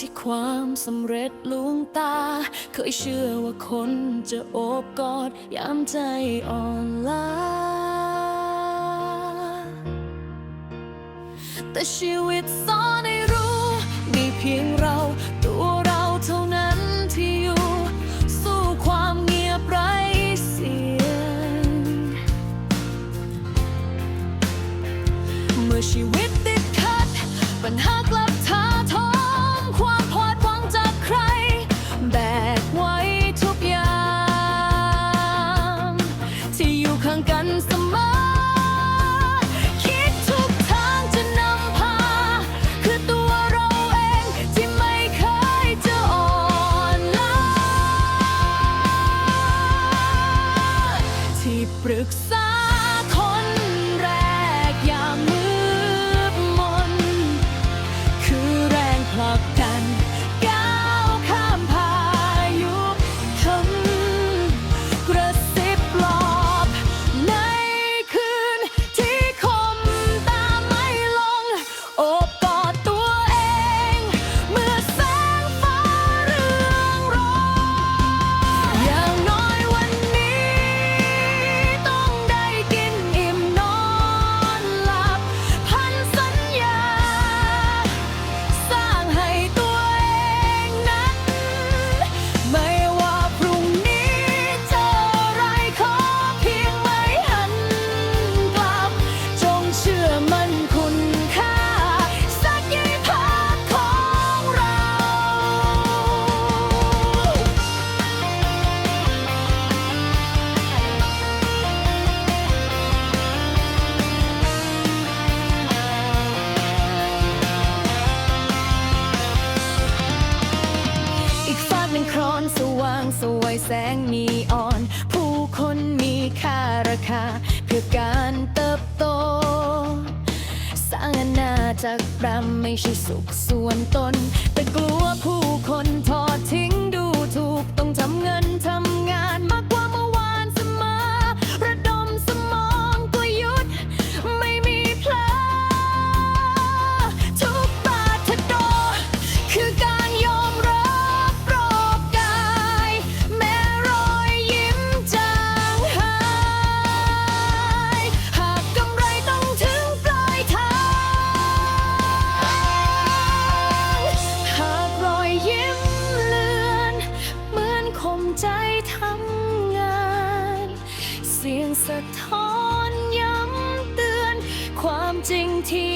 ที่ความสำเร็จลวงตา เคยเชื่อว่าคนจะโอบกอดยามใจอ่อนล้า แต่ชีวิตสอนให้รู้ มีเพียง การเติบโต สร้างอาณาจักรรำไม่ใช่สุขส่วนตน tea.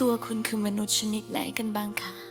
ตัวคุณคือมนุษย์ชนิดไหนกันบ้างคะ